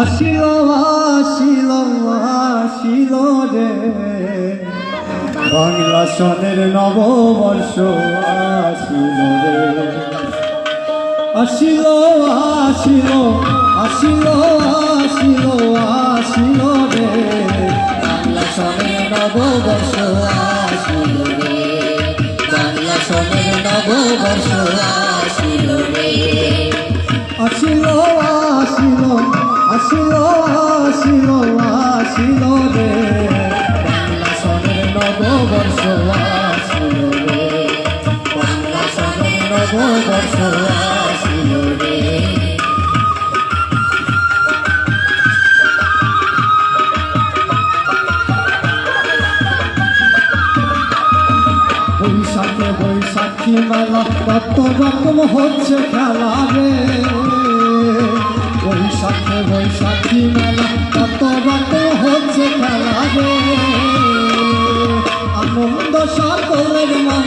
আসিল আসিল আসিল রে। বাংলা সনের নববর্ষ আসিল রে। আসিল আসিল আসিল আসিল আসিল রে। বাংলা সনের নববর্ষ আসিল রে। বাংলা সনের নববর্ষ আসিল রে। আসিল আসিল আসিল আসিল রে। বাংলা সনের নববর্ষ, আসিল রে। বাংলা সনের নববর্ষ, আসিল রে। বৈশাখে বৈশাখী মেলা, কত রকম হচ্ছে খেলা রে।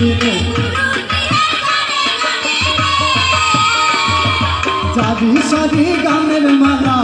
দিনে যাবি সারি গানের মালা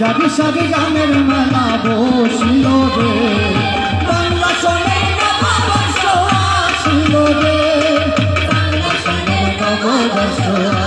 যাবি সারি গানের মালা বসিল রে বাংলা শোনে নববর্ষ রে বাংলা রে